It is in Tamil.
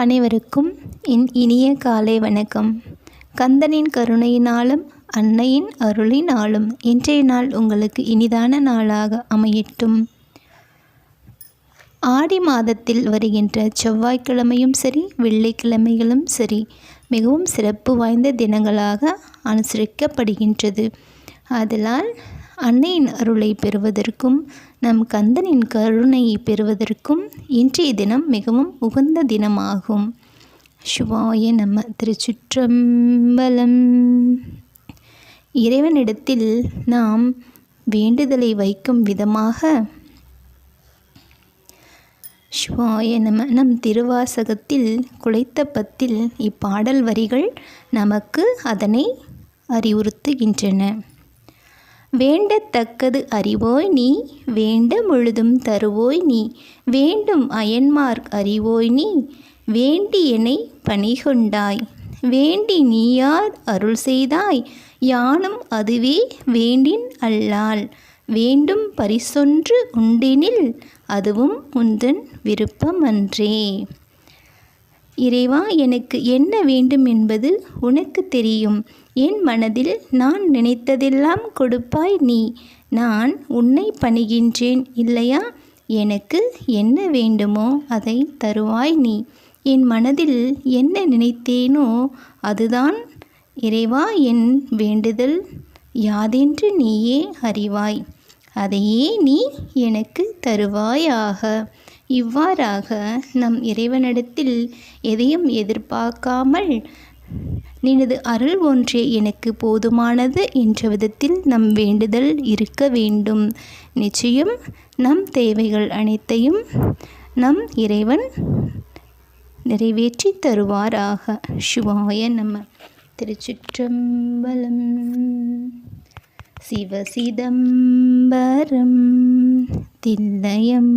அனைவருக்கும் என் இனிய காலை வணக்கம். கந்தனின் கருணையினாலும் அன்னையின் அருளினாலும் இன்றைய நாள் உங்களுக்கு இனிதான நாளாக அமையட்டும். ஆடி மாதத்தில் வருகின்ற செவ்வாய்க்கிழமையும் சரி வெள்ளிக்கிழமைகளும் சரி மிகவும் சிறப்பு வாய்ந்த தினங்களாக அனுசரிக்கப்படுகின்றது. அதனால் அன்னையின் அருளை பெறுவதற்கும் நம் கந்தனின் கருணையை பெறுவதற்கும் இன்றைய தினம் மிகவும் உகந்த தினமாகும். சிவாய நம்ம திருச்சுற்றம்பலம். இறைவனிடத்தில் நாம் வேண்டுதலை வைக்கும் விதமாக சிவாய நம நம் திருவாசகத்தில் குலைத்த பத்தில் இப்பாடல் வரிகள் நமக்கு அதனை அறிவுறுத்துகின்றன. வேண்டத்தக்கது அறிவோய் நீ வேண்ட முழுதும் தருவோய் நீ வேண்டும் அயன்மார்க் அறிவோய் நீ வேண்டி என்னை பணிகொண்டாய். வேண்டி நீயார் அருள் செய்தாய் யானும் அதுவே வேண்டின் அல்லால் வேண்டும் பரிசொன்று உண்டினில் அதுவும் உந்தன் விருப்பமன்றே. இறைவா எனக்கு என்ன வேண்டும் என்பது உனக்கு தெரியும். என் மனதில் நான் நினைத்ததெல்லாம் கொடுப்பாய் நீ. நான் உன்னை பணிகின்றேன் இல்லையா? எனக்கு என்ன வேண்டுமோ அதை தருவாய் நீ. என் மனதில் என்ன நினைத்தேனோ அதுதான். இறைவா என் வேண்டுதல் யாதென்று நீயே அறிவாய். அதையே நீ எனக்கு தருவாயாக. இவ்வாறாக நம் இறைவனிடத்தில் எதையும் எதிர்பார்க்காமல் நினது அருள் ஒன்றே எனக்கு போதுமானது என்ற விதத்தில் நம் வேண்டுதல் இருக்க வேண்டும். நிச்சயம் நம் தேவைகள் அனைத்தையும் நம் இறைவன் நிறைவேற்றி தருவாராக. சிவாய நம்ம திருச்சிற்றம்பலம். சிவசிதம்பரம். தில்லயம்